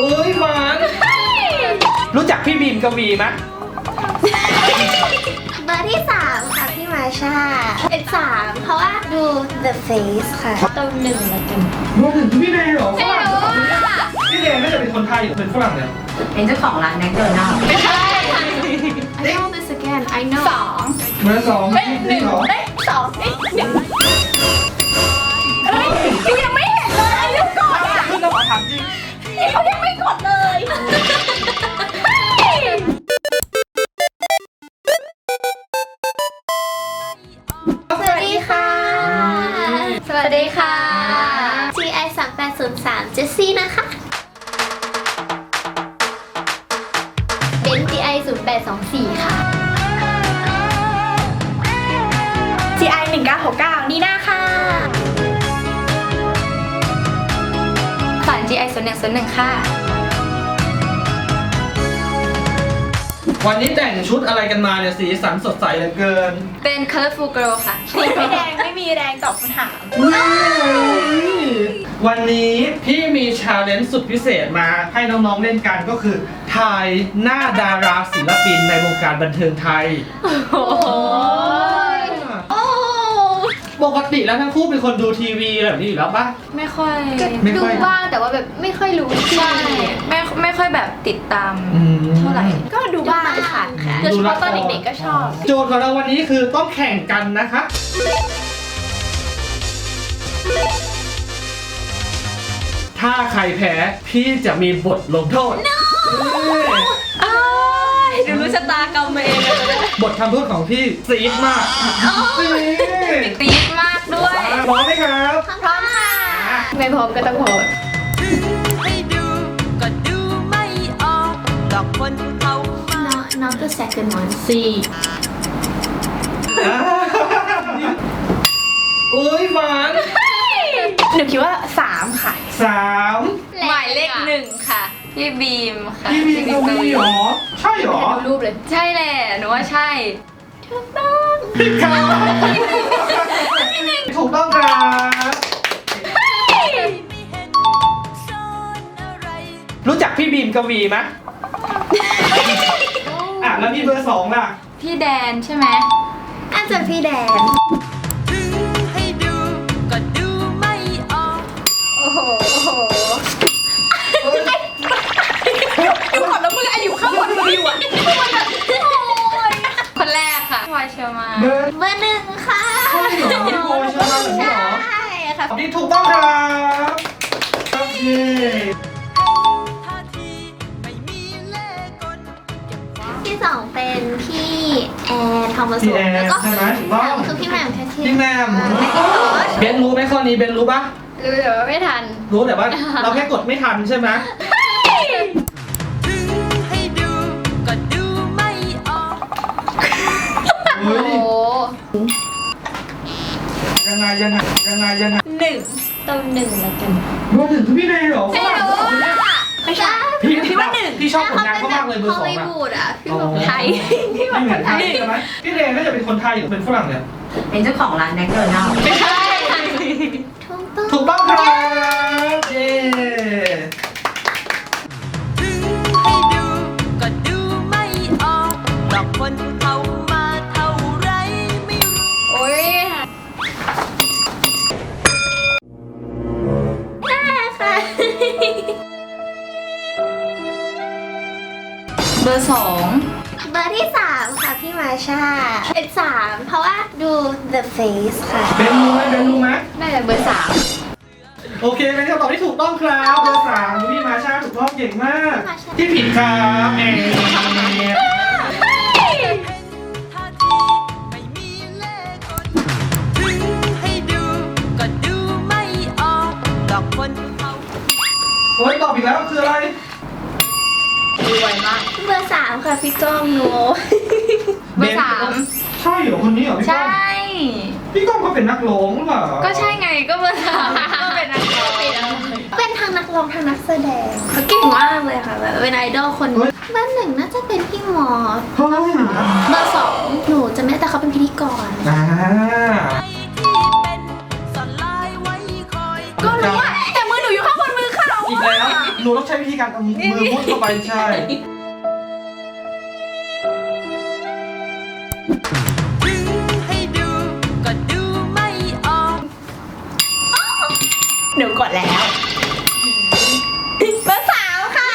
เอ้ยหวาน รู้จักพี่บีมกวีไหมเบอร์ที่สามค่ะ พี่มาชา เป็นสามเพราะว่าดู The Face ค่ะตรงหนึ่งแล้วกันรวมถึงพี่เดย์เหรอฝรั่งพี่เดย์น่าจะเป็นคนไทยหรือเป็นฝรั่งเนี่ย เป็นเจ้าของร้านแมคโดนัลด์ไม่ใช่ค่ะ I know this again I know สองเบอร์สองพี่หนึ่งเหรอเอ้ยสองเอ้ยหนึ่ง เขายังไม่กดเลยสวัสดีค่ะ สวัสดีค่ะ GI 3 8 0 3เจสซี่นะคะ น GI 0 1 0 1ค่ะ วันนี้แต่งชุดอะไรกันมาเนี่ยสีสันสดใสเหลือเกินเป็น Colorful Girl ค่ะ ไม่แดงไม่มีแรงตอบคำถามวันนี้พี่มีชาเลนจ์สุดพิเศษมาให้น้องๆเล่นกันก็คือทายหน้าดาราศิลปินในวงการบันเทิงไทย โอ้ยโอ้ป กติแล้วทั้งคู่เป็นคนดูทีวีแบบนี้อยู่แล้วปะ ไม่ค่อยไม่ดูค่อย บ้างแต่ว่าแบบไม่ค่อยรู้ที่ใช่ไม่ไม่ค่อยแบบติดตาม อืม เท่าไหร่ ก็ดูบ้างค่ะโดยเฉพาะตอนเด็กๆก็ชอบ โจทย์ของเราวันนี้คือต้องแข่งกันนะคะถ้าใครแพ้พี่จะมีบทลงโทษอ้าย เดี๋ยวรู้ชะตากรรมเองเลยบททำโทษของพี่ซีดมากนี่ตีดมากด้วยพร้อมไหมครับพร้อมค่ะไม่พร้อมก็ต้องพร้อมให้ดูก็ดูไม่ออกดอกคนเขามา not not the second one C อุ้ยหวานหนูคิดว่าสามค่ะสามหมายเลขหนึ่งค่ะ พี่บีมค่ะพี่มีกวีเหรอ ใช่เหรอดูรูปเลย ใช่แหละหนูว่าใช่ถูกต้องผิดครับถูกต้องครับซ่อนอะไรรู้จักพี่บีมกวีไหมอะแล้วพี่เบอร์สองล่ะ พี่แดนใช่ไหมอาจจะพี่แดน มานเบอร์เบอร์หนึ่งค่ะใช่เหรอพี่โบใช่ไหมเหรอ ใช่ค่ะ นี่ถูกต้องครับโอเคท่าทีไม่มีเล่ห์กลเก็บความที่สองเป็นพี่แอนทอมัสพี่แอนแล้วก็ใช่ไหมถูกต้องคือพี่แหม่มแคทเชียร์พี่แมมเบนรู้ไหมข้อนี้เบนรู้ปะรู้แต่ว่าไม่ทัน รู้แต่ว่า เราแค่กดไม่ทันใช่ไหม ฮ้ยโอ้ยังไงยังไงยังไงยังไงหนึ่งตรงหนึ่งแล้วกันรวมถึงพี่เดย์เหรอฝรั่งไม่ใช่พี่พี่ว่าหนึ่งพี่ชอบผลงานเขามากเลยเบอร์สองฮอลลีอะวูดอะพี่แบบไทยพี่แบไม่บเหคมือนนไทไทยยใช่ไหมพี่เดย์น่าจะเป็นคนไทยหรือเป็นฝรั่งเนี่ยเป็นเจ้าของร้านแมคโดนัลด์ไม่ใช่ถูกต้องถูกต้องครับเย้ The Face ค่ะ เบนรู้ไหมเบนรู้ไหมน่าจะเบอร์สามโอเคเป็นคำตอบที่ถูกต้องครับเบอร์สามพี่มาชาถูกต้องเก่งมาก ที่ผิดครับเองท่าทีไม่มีเล่ห์กลถึงให้ดูก็ดูไม่ออกดอกคนเขาโอ้ยตอบอีกแล้วคืออะไร รวยมาก เบอร์สามค่ะพี่ก้องหนูเบอร์สาม ใช่เหรอคนนี้เหรอพี่ใชก้อง่พี่ก้องเขาเป็นนักร้องหรือเปล่าก็ใช่ไงก็เบอร์สามก็เป็นนักร้องเป็นทางนักร้องทางนักแสดงเขาเก่งมากเลยค่ะแบบเป็นไอดอลคนหนึ่งเบอร์หนึ่งน่าจะเป็นพี่หมอเฮ้ยเบอร์สองหนูจะไม่ได้แต่เขาเป็นพิธีกร อ่าที่เป็นสอนลายไว้คอยก็รู้ว่าแต่มือหนูอยู่ข้างบนมือเขาอีกแล้วอหนูต้องใช้วิธีการเอามือมุดเข้าไปใช่ หนูกดแล้วเบอร์สามค่ะ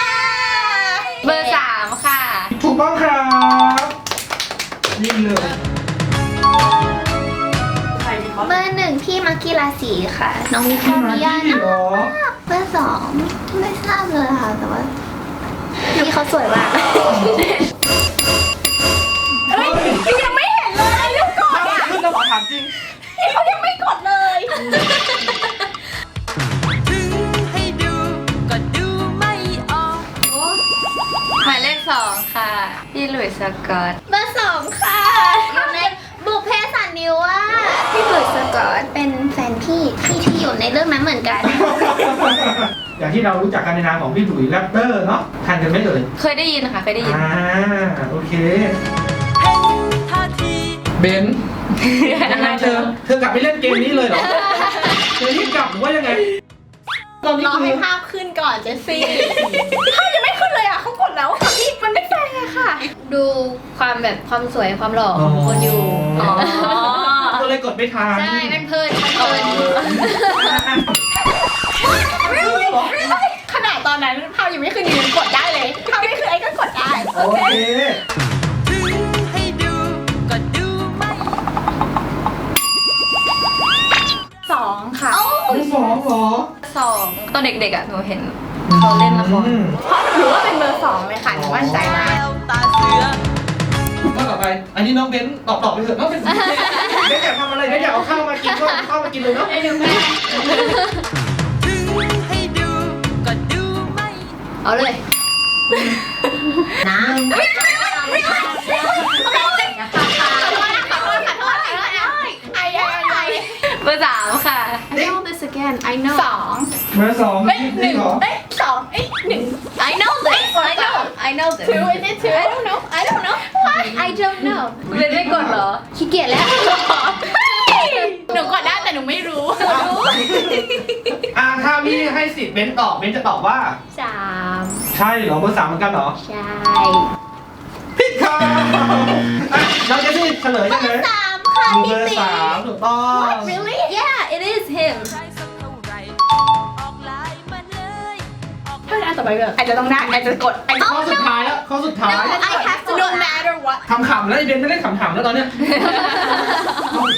เบอร์สามค่ะ ถูกต้องครับนี่เลยเบอร์หนึ่งพี่มักกี้ราศีค่ะ น้องนิคพี่อมาริยาที่นะเหรอเบอร์สองไม่ทราบเลยค่ะแต่ว่าพี่เขาสวยมาก ที่เรารู้จักกันในนามของพี่หลุยส์แรปเตอร์เนาะทันกันไหมเอ่ยเคยได้ยินค่ะเคยได้ยิน อ่าโอเคเห็นท่าทีเบนยังไงเธอเธอกลับไปเล่นเกมนี้เลยเหรอเธอรีบกลับหรือว่ายังไงตอนนี้รอคืให้อภาพขึ้นก่อนเจสซี่ ภาพยังไม่ขึ้นเลยอะเขากดแล้วค่ะพี่มันไม่แฟร์อะค่ะ ดูความแบบความสวยความหล่อของคนอยู่อ๋อ ก็เลยกดไม่ทันใช่มันเพลินมันเพลิน ขนาดตอนนั้นภาพยังไม่ขึ้นยังกดได้เลยภาพไม่ขึ้นไอ้ก็กดได้ โอเคถึงให้ดูก็ดูไม่สองค่ะไม่สองเหรอสองตอนเด็กๆอะหนูเห็นเขาเล่นละครอืมเพราะหนูว่าเป็นเบอร์สองเลยค่ะหนูมั่นใจมากแววตาเสือก็ต่อไป อันนี้น้องเบนตอบตอบไปเถอะน้องเบนเบนอยากทำอะไรเบนอยากเอาข้าวมากินก็เอาข้าวมากินเลยเนาะ เอาเลยนะเบอร์สามค่ะ I know this again I know สองเบอร์สองเอ้ยนี่หนึ่งเหรอเอ้ยสองเอ้ยหนึ่ง I know this I know I know this two is it two I don't know I don't know I don't know เล่นไม่กดเหรอขี้เกียจแล้วหนูกดได้แต่หนูไม่รู้อ่า ถ้าพี่ให้สิทธิ์เบนตอบเบนจะตอบว่า สามใช่เหรอเบอร์สามเหมือนกันเหรอใช่ผิดครับอะเราจะที่เฉลยได้เลยสามค่ะดูพี่เบอร์ตีสามถูกต้อง Really Yeah it is him ใช้สักเท่าไหรออกลายมาเลยออกถ้าอันต่อไปแบบอาจจะต้องได้อาจจะกดอาจจะข้อสุดท้ายแล้วข้อสุดท้าย I have to no matter what ขำๆแล้วไอเบนไม่ได้ขำๆแล้วตอนเนี้ย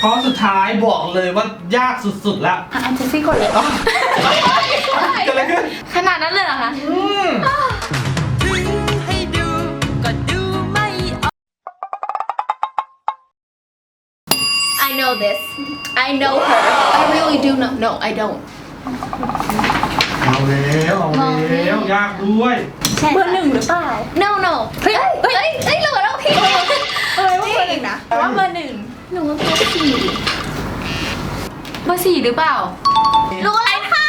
ข้อสุดท้ายบอกเลยว่ายากสุดๆแล้วอันเจสซี่กดเลยอ๋อเกิดอะไรขึ้นขนาดนั้นเลยเหรอคะ อืมถึงให้ดูก็ดูไม่ออก I know this I know her I really do know No I don't เอาแล้วเอาแล้วยากด้วยใช่เบอร์หนึ่งหรือเปล่า No no เฮ้ยเฮ้ยเฮ้ยหนูว่า เราผิดเออว่าเบอร์หนึ่งนะว่าเบอร์หนึ่งหนูว่าเบอร์สี่เบอร์สี่หรือเปล่า รู้แล้วค่ะ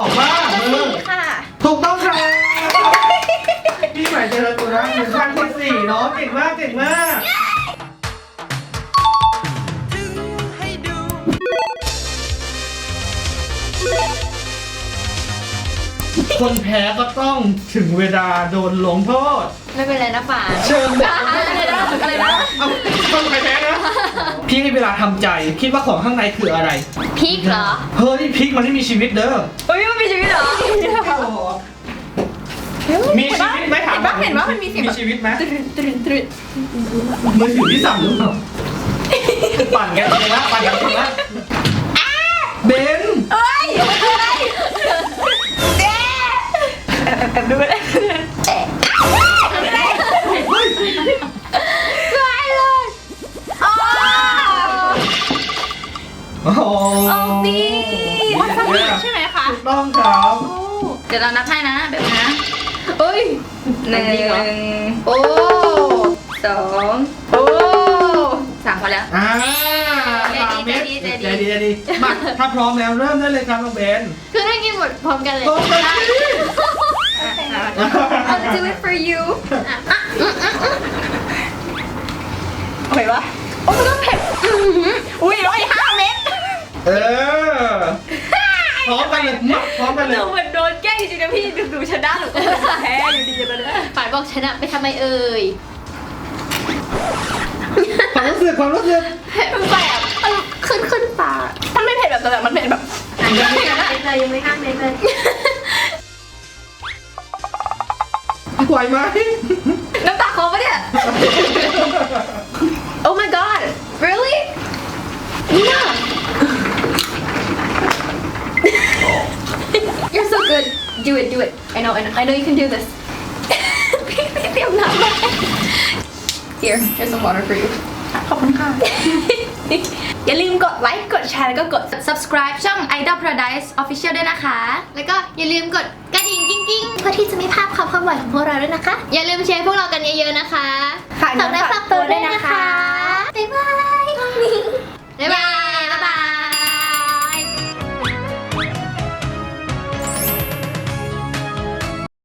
ออกมามือค่ะ ถูกต้องครับพี่ใหม่เจริญตัวนะหนึ่งครั้งที่สี่เนาะเก่งมากเก่งมากถึงให้ดูคนแพ้ก็ต้องถึงเวลาโดนลงโทษ ไม่เป็นไรนะป่านเชิญเด็กอะไรนะอะไรนะเอาต้องใครแพ้นะพี่ให้เวลาทำใจ คิดว่าของข้างในคืออะไร พริกเหรอ เฮ้ยพริกมันไม่มีชีวิตเด้อเฮ้ยมันมีชีวิตเหรอ มีชีวิตไหมถามเห็นปะเห็นว่ามันมีเสียงมีแบบชีวิตไหมตรึดตรึดตรึดมือถือที่สั่นหรือเปล่าปั่นกันเองละปั่นกันเองละเบนเอ้ยอะไรเจ๊แอบแอบดูไปเลย หนึ่งโอ้สองโอ้สามพอแล้ว อ่าใจดีสามเม็ดใจดีใจดีใจดีมาถ้าพร้อมแล้วเริ่มได้เลยครับน้องเบน คือได้กินหมดพร้อมกันเลยตรงไปสิ I'll do it for you โอเคปะโอ้มันก็เผ็ดอื้อหืออุ้ยร้อยห้าเม็ด เออไอ้ พร้อมกันเลยมาพร้อมกันหเลย นูเหมือนโดนแกล้งจริงๆนะพี่ดูดูชนะหนูก็แพ้อยู่ดีตอนเนี้ยฝ่ายบอกชนะไปทำไมเอ่ยความรู้สึกความรู้สึกมันแสบมันขึ้นขึ้นปากมันไม่เผ็ดแบบแต่มันเผ็ดแบบยังไม่ห้ามเม็ดเลยยังไม่ห้ามเม็ดเลยไหวไหมน้ำตาคอปะเนี่ย do it do it I know I know, I know you can do this พี่พี่เตรียมน้ำมา Here here's some water for you ขอบคุณค่ะ อย่าลืมกดไลค์กดแชร์แล้วก็กด subscribe ช่อง Idol Paradise Official ด้วยนะคะ แล้วก็อย่าลืมกดกระดิ่งกิ้งๆเพื่อที่จะไม่พลาดความเคลื่อนไหวของพวกเราด้วยนะคะ อย่าลืมแชร์พวกเรากันเยอะๆนะคะฝากเนื้อฝากฝากตัวด้วยนะคะ บ๊ายบาย บ๊ายบาย